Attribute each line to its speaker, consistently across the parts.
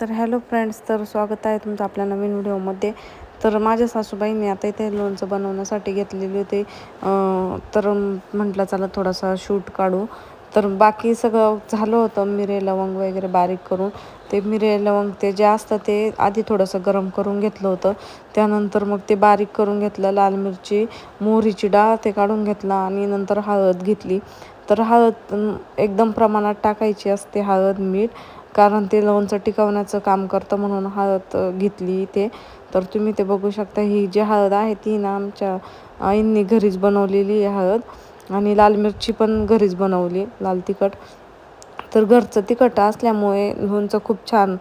Speaker 1: तर hello friends तर स्वागत आहे तुमचं आपल्या नवीन व्हिडिओमध्ये. तर माझ्या सासूबाईंनी आता इथे लोणचं बनवण्यासाठी घेतलेली होती. तर म्हटलं चला थोडासा शूट काढू. तर बाकी सगळं झालं होतं मिरे लवंग वगैरे बारीक करून. ते मिरे लवंग ते जे असतं ते आधी थोडंसं गरम करून घेतलं होतं. त्यानंतर मग ते बारीक करून घेतलं लाल मिरची मोहरीची डाळ ते काढून घेतला आणि नंतर हळद घेतली. तर हळद एकदम प्रमाणात टाकायची असते हळद मीठ. कारण ते लोणचं टिकवण्याचं काम करतं म्हणून हळद घेतली ते तर तुम्ही ते बघू शकता ही जी हळद आहे ती ना आमच्या आईंनी घरीच बनवलेली आहे हळद. आणि लाल मिरची पण घरीच बनवली लाल तिखट. तर घरचं तिखट असल्यामुळे लोणचं खूप छान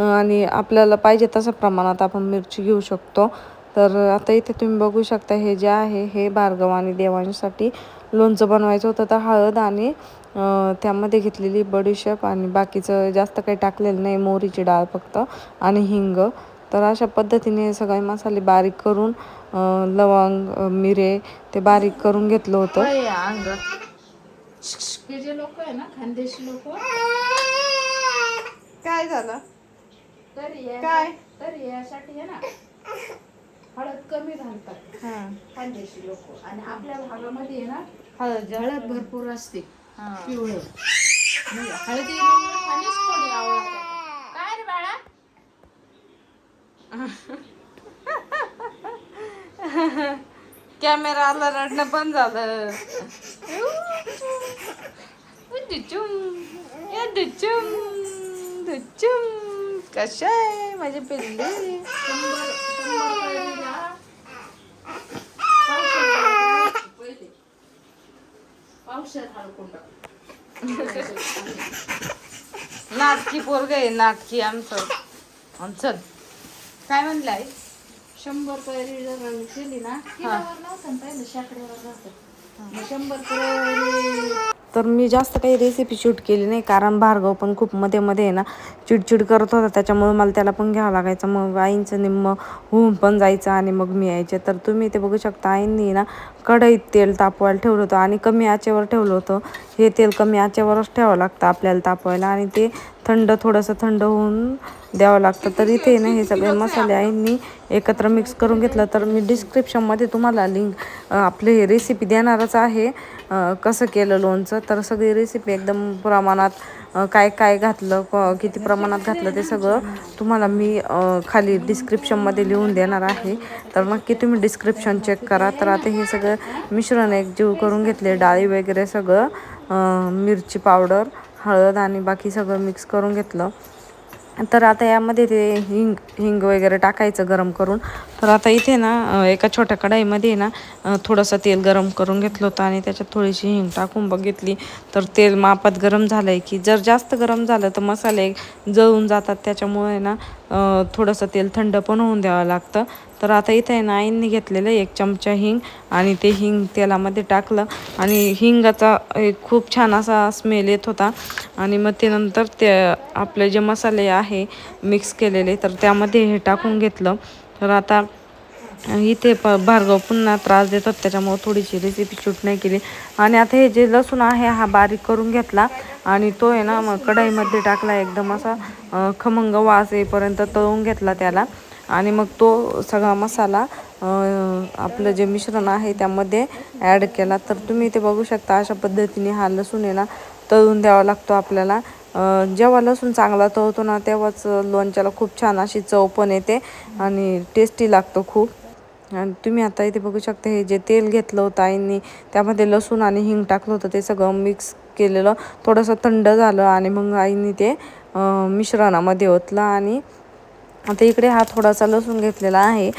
Speaker 1: आणि आपल्याला पाहिजे तसं प्रमाणात आपण मिरची घेऊ शकतो. तर आता इथे तुम्ही बघू शकता हे जे आहे हे भार्गव आणि देवांसाठी लोणचं बनवायचं होतं तर हळद आणि त्यामध्ये घेतलेली बडीशेप आणि बाकीचं जास्त काही टाकलेलं नाही मोहरीची डाळ फक्त आणि हिंग. तर अशा पद्धतीने सगळे मसाले बारीक करून लवंग मिरे ते बारीक करून घेतलं होतं.
Speaker 2: हे जे लोक आहे ना खानदेशी लोक.
Speaker 1: काय झालं?
Speaker 2: तर या
Speaker 1: काय?
Speaker 2: तर यासाठी आहे ना हळद कमी घालतात खानदेशी लोक. आणि आपल्या भागामध्ये आहे ना
Speaker 1: हळद
Speaker 2: हळद भरपूर असते. पिवळं. म्हणजे हळदी खालीच थोडी आवडत काय रे बाळा?
Speaker 1: कॅमेरा आला रडणं पण झालं. दुचुम दुचुम कशा आहे माझे पिल्ले
Speaker 2: शंभर शंभर कैरी द्या. पावशेर पहिले.
Speaker 1: नाटकी पोरग आहे नाटकी आमचं आमचं. काय म्हणलं आई?
Speaker 2: शंभर जर केली ना पहिले शेकड्यावर शंभर कैरी
Speaker 1: तर मी जास्त काही रेसिपी शूट केली नाही. कारण भार्गव पण खूप मध्ये मध्ये आहे ना चिडचिड करत होता. त्याच्यामुळे मला त्याला पण घ्यावं लागायचं. मग आईंचं निम्म होऊन पण जायचं आणि मग मी यायचे. तर तुम्ही ते बघू शकता आईंनी ना कढईत तेल तापवायला ठेवलं होतं आणि कमी आचेवर ठेवलं होतं. हे तेल कमी आचेवरच ठेवावं लागतं आपल्याला तापवायला. आणि ते थंड थोडंसं थंड होऊन द्यावं लागतं. तर इथे ना हे सगळे मसाले आईंनी एकत्र मिक्स करून घेतलं. तर मी डिस्क्रिप्शनमध्ये तुम्हाला लिंक आपली रेसिपी देणारच आहे. कसं केलं लोणचं? तर सगळी रेसिपी एकदम प्रमाणात काय काय घातलं क किती प्रमाणात घातलं ते सगळं तुम्हाला मी खाली डिस्क्रिप्शनमध्ये लिहून देणार आहे. तर नक्की तुम्ही डिस्क्रिप्शन चेक करा. तर आता हे सगळं मिश्रण एकजीव करून घेतले. डाळी वगैरे सगळं मिरची पावडर हळद आणि बाकी सगळं मिक्स करून घेतलं. तर आता यामध्ये ते हिंग हिंग वगैरे टाकायचं गरम करून. तर आता इथे ना एका छोट्या कढाईमध्ये ना थोडंसं तेल गरम करून घेतलं होतं आणि त्याच्यात थोडीशी हिंग टाकून बघितली. तर तेल मापात गरम झालं आहे की जर जास्त गरम झालं तर मसाले जळून जातात. त्याच्यामुळे ना थोडंसं तेल थंड पण होऊन द्यावं लागतं. तर आता इथे ना आईंनी घेतलेलं एक चमचा हिंग आणि ते हिंग तेलामध्ये टाकलं. आणि हिंगाचा एक खूप छान असा स्मेल येत होता. आणि मग ते नंतर ते आपले जे मसाले आहे मिक्स केलेले तर त्यामध्ये हे टाकून घेतलं. तर आता इथे प भार्गव पुन्हा त्रास देतात त्याच्यामुळं थोडीशी रेसिपी शूट नाही केली. आणि आता हे जे लसूण आहे हा बारीक करून घेतला. आणि तो आहे ना मग कढाईमध्ये टाकला एकदम असा खमंग वास येईपर्यंत तळून घेतला त्याला. आणि मग तो सगळा मसाला आपलं जे मिश्रण आहे त्यामध्ये ॲड केला. तर तुम्ही इथे बघू शकता अशा पद्धतीने हा लसूण आहे ना तळून द्यावा लागतो आपल्याला. जेव्हा लसूण चांगला तळतो ना तेव्हाच लोणच्याला खूप छान अशी चव पण येते. आणि टेस्टी लागतो खूप. आणि तुम्ही आता इथे बघू शकता हे जे तेल घेतलं होतं आईंनी त्यामध्ये लसूण आणि हिंग टाकलं होतं ते सगळं मिक्स केलेलं. थोडंसं थंड झालं आणि मग आईंनी ते मिश्रणामध्ये ओतलं आणि आता इकडे हा थोडासा लसूण घेतलेला आहे.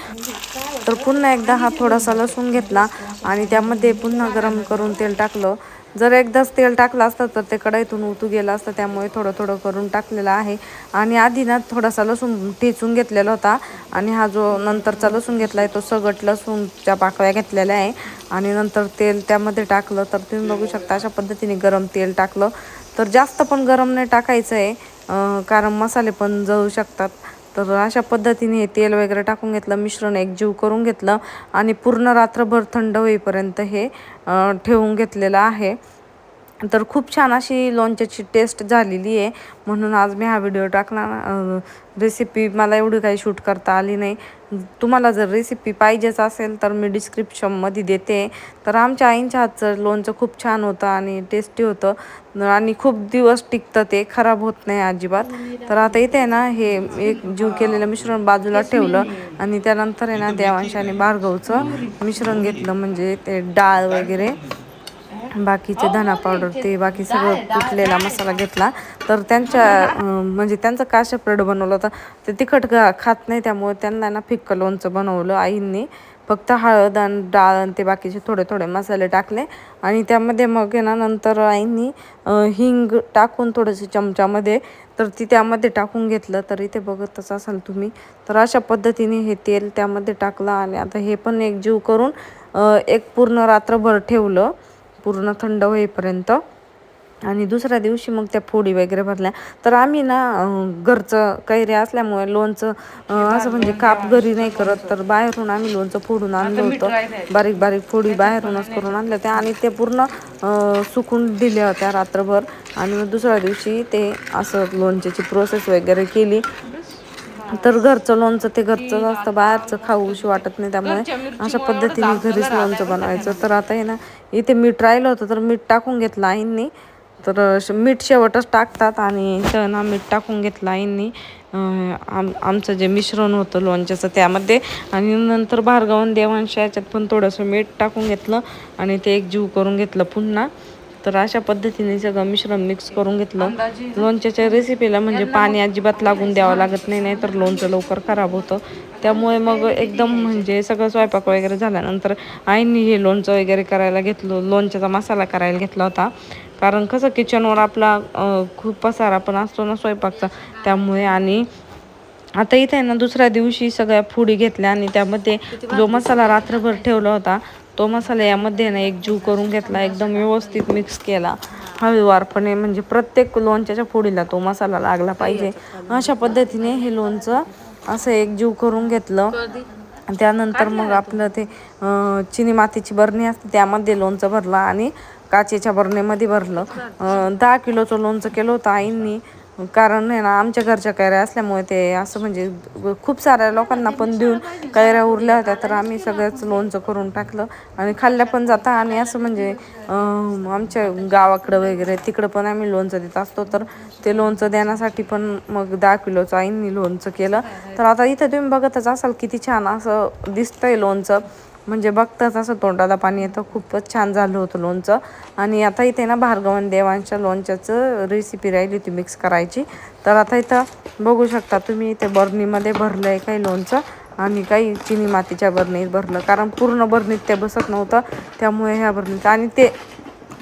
Speaker 1: तर पुन्हा एकदा हा थोडासा लसूण घेतला आणि त्यामध्ये पुन्हा गरम करून तेल टाकलं. जर एकदाच तेल टाकलं असतं तर ते कढईतून उतू गेलं असतं त्यामुळे थोडं थोडं करून टाकलेलं आहे. आणि आधी ना थोडासा लसूण ठेचून घेतलेला होता आणि हा जो नंतरचा लसूण घेतला आहे तो सगट लसूणच्या पाकळ्या घेतलेल्या आहे. आणि नंतर तेल त्यामध्ये टाकलं तर तुम्ही बघू शकता अशा पद्धतीने गरम तेल टाकलं. तर जास्त पण गरम नाही टाकायचं आहे कारण मसाले पण जळू शकतात. तर अशा पद्धतीने हे तेल वगैरे टाकून घेतलं मिश्रण एकजीव करून घेतलं आणि पूर्ण रात्रभर थंड होईपर्यंत हे ठेवून घेतलेलं आहे. तर खूप छान अशी लोणच्याची टेस्ट झालेली आहे. म्हणून आज मी हा व्हिडिओ टाकला रेसिपी मला एवढी काही शूट करता आली नाही. तुम्हाला जर रेसिपी पाहिजेच असेल तर मी डिस्क्रिप्शनमध्ये देते. तर आमच्या आईंच्या हातचं लोणचं खूप छान होतं आणि टेस्टी होतं. आणि खूप दिवस टिकतं ते खराब होत नाही अजिबात. तर आता इथे आहे ना हे एक जीव केलेलं मिश्रण बाजूला ठेवलं आणि त्यानंतर आहे ना देवांश आणि भार्गवचं मिश्रण घेतलं. म्हणजे ते डाळ वगैरे. बाकीचे धना पावडर ते बाकी सगळं पिठलेला मसाला घेतला. तर त्यांच्या म्हणजे त्यांचं काय सेपरेट बनवलं होतं? ते तिखट खात नाही त्यामुळे त्यांना ना फिक्कं लोणचं बनवलं आईंनी. फक्त हळद आणि डाळ आणि ते बाकीचे थोडे थोडे मसाले टाकले. आणि त्यामध्ये मग आहे ना नंतर आईंनी हिंग टाकून थोडंसं चमच्यामध्ये तर ती त्यामध्ये टाकून घेतलं. तर इथे बघतच असाल तुम्ही. तर अशा पद्धतीने हे तेल त्यामध्ये टाकलं आणि आता हे पण एक जीव करून एक पूर्ण रात्रभर ठेवलं. पूर्ण थंड होईपर्यंत. आणि दुसऱ्या दिवशी मग त्या फोडी वगैरे भरल्या. तर आम्ही ना घरचं कैरी असल्यामुळे लोणचं असं म्हणजे काप घरी नाही करत. तर बाहेरून आम्ही लोणचं फोडून आणलं होतं. बारीक बारीक फोडी बाहेरूनच करून आणल्या होत्या आणि ते पूर्ण सुकून दिल्या होत्या रात्रभर. आणि मग दुसऱ्या दिवशी ते असं लोणच्याची प्रोसेस वगैरे केली. तर घरचं लोणचं ते घरचं असतं बाहेरचं खाऊशी वाटत नाही त्यामुळे. अशा पद्धतीने घरीच लोणचं बनवायचं. तर आता आहे ना इथे मीठ राहिलं होतं तर मीठ टाकून घेतलं आईंनी. तर मीठ शेवटच टाकतात आणि इथं ना मीठ टाकून घेतलं आईंनी. आम आमचं जे मिश्रण होतं लोणच्याचं त्यामध्ये. आणि नंतर भार्गवन देवांश याच्यात पण थोडंसं मीठ टाकून घेतलं आणि ते एक जीव करून घेतलं पुन्हा. तर अशा पद्धतीने सगळं मिश्रण मिक्स करून घेतलं. लोणच्याच्या रेसिपीला म्हणजे पाणी अजिबात लागून द्यावं लागत नाही नाही तर लोणचं लवकर खराब होतं. त्यामुळे मग एकदम म्हणजे सगळं स्वयंपाक वगैरे झाल्यानंतर आईंनी हे लोणचं वगैरे करायला घेतलं लोणच्याचा मसाला करायला घेतला होता. कारण कसं किचनवर आपला खूप पसारा पण असतो ना स्वयंपाकचा. त्यामुळे आणि आता इथे ना दुसऱ्या दिवशी सगळ्या फोडी घेतल्या आणि त्यामध्ये जो मसाला रात्रभर ठेवला होता तो मसाला यामध्ये ना एक जीव करून घेतला एकदम व्यवस्थित मिक्स केला. हळूवारपणे म्हणजे प्रत्येक लोणच्याच्या फोडीला तो मसाला लागला पाहिजे. अशा पद्धतीने हे लोणचं असं एक जीव करून घेतलं. त्यानंतर मग आपलं ते चिनी मातीची बरणी असते त्यामध्ये लोणचं भरलं आणि काचेच्या बरणीमध्ये भरलं. दहा किलोचं लोणचं केलं होतं आईंनी. कारण आहे ना आमच्या घरच्या कैऱ्या असल्यामुळे ते असं म्हणजे खूप साऱ्या लोकांना पण देऊन कैऱ्या उरल्या होत्या तर आम्ही सगळ्याच लोणचं करून टाकलं आणि खाल्ल्या पण जाता. आणि असं म्हणजे आमच्या गावाकडं वगैरे तिकडं पण आम्ही लोणचं देत असतो. तर ते लोणचं देण्यासाठी पण मग दहा किलोचं आईंनी लोणचं केलं. तर आता इथं तुम्ही बघतच असाल किती छान असं दिसतंय लोणचं. म्हणजे बघताच असं तोंडाला पाणी येतं. खूपच छान झालं होतं लोणचं. आणि आता इथे ना भार्गवन देवांच्या लोणच्याचं रेसिपी राहिली होती मिक्स करायची. तर आता इथं बघू शकता तुम्ही इथे बर्नीमध्ये भरलं आहे काही लोणचं आणि काही चिनी मातीच्या बरणीत भरलं. कारण पूर्ण बरणीत ते बसत नव्हतं. त्यामुळे ह्या बरणीत आणि ते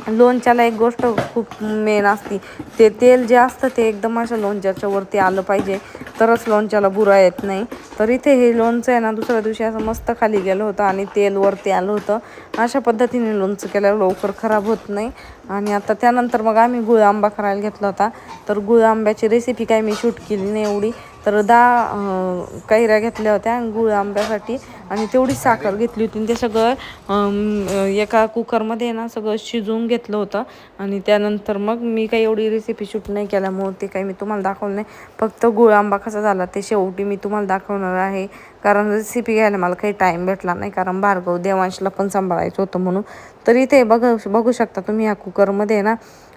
Speaker 1: लोणच्याला एक गोष्ट खूप मेन असती. ते तेल जे असतं ते एकदम अशा लोणच्याच्या वरती आलं पाहिजे. तरच लोणच्याला बुरा येत नाही. तर इथे हे लोणचं आहे ना दुसऱ्या दिवशी असं मस्त खाली गेलं होतं आणि तेल वरती आलं होतं. अशा पद्धतीने लोणचं केल्यावर लवकर खराब होत नाही. आणि आता त्यानंतर मग आम्ही गुळ आंबा करायला घेतला होता. तर गुळ आंब्याची रेसिपी काय मी शूट केली नाही एवढी. तर दहा कैऱ्या घेतल्या होत्या गुळ आंब्यासाठी. आणि तेवढी साखर घेतली होती. आणि ते सगळं एका कुकरमध्ये ना सगळं शिजवून घेतलं होतं. आणि त्यानंतर मग मी काही एवढी रेसिपी शूट नाही केल्यामुळं ते काही मी तुम्हाला दाखवलं नाही. फक्त गुळ आंबा कसा झाला ते शेवटी मी तुम्हाला दाखवणार आहे. कारण रेसिपी घ्यायला मला काही टाईम भेटला नाही. कारण भार्गव देवांशला पण सांभाळायचं होतं म्हणून. तर इथे बघ बघू शकता तुम्ही ह्या कुकरमध्ये ना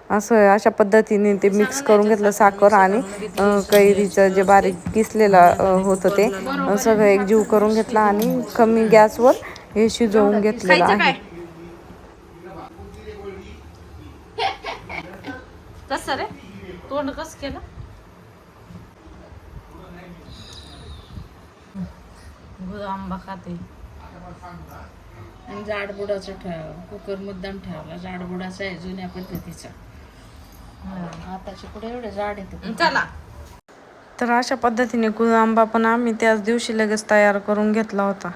Speaker 1: असं अशा पद्धतीने ते मिक्स करून घेतलं साखर आणि कैरीचं जे बारीक किसलेलं होतं ते सगळं एक जीव करून घेतला आणि कमी गॅसवर हे शिजवून घेतलेलं आहे.
Speaker 2: कसं रे? तोंड कसं केलं? गुळ आंबा खाते. आणि जाडबुडाचं ठेव कुकर मुद्दाम ठेवला जाडबुडाचा आहे जुन्या पद्धतीचा. आताचे कुठे एवढे जाड येते चला.
Speaker 1: तर अशा पद्धतीने गुळ आंबा पण आम्ही त्याच दिवशी लगेच तयार करून घेतला होता.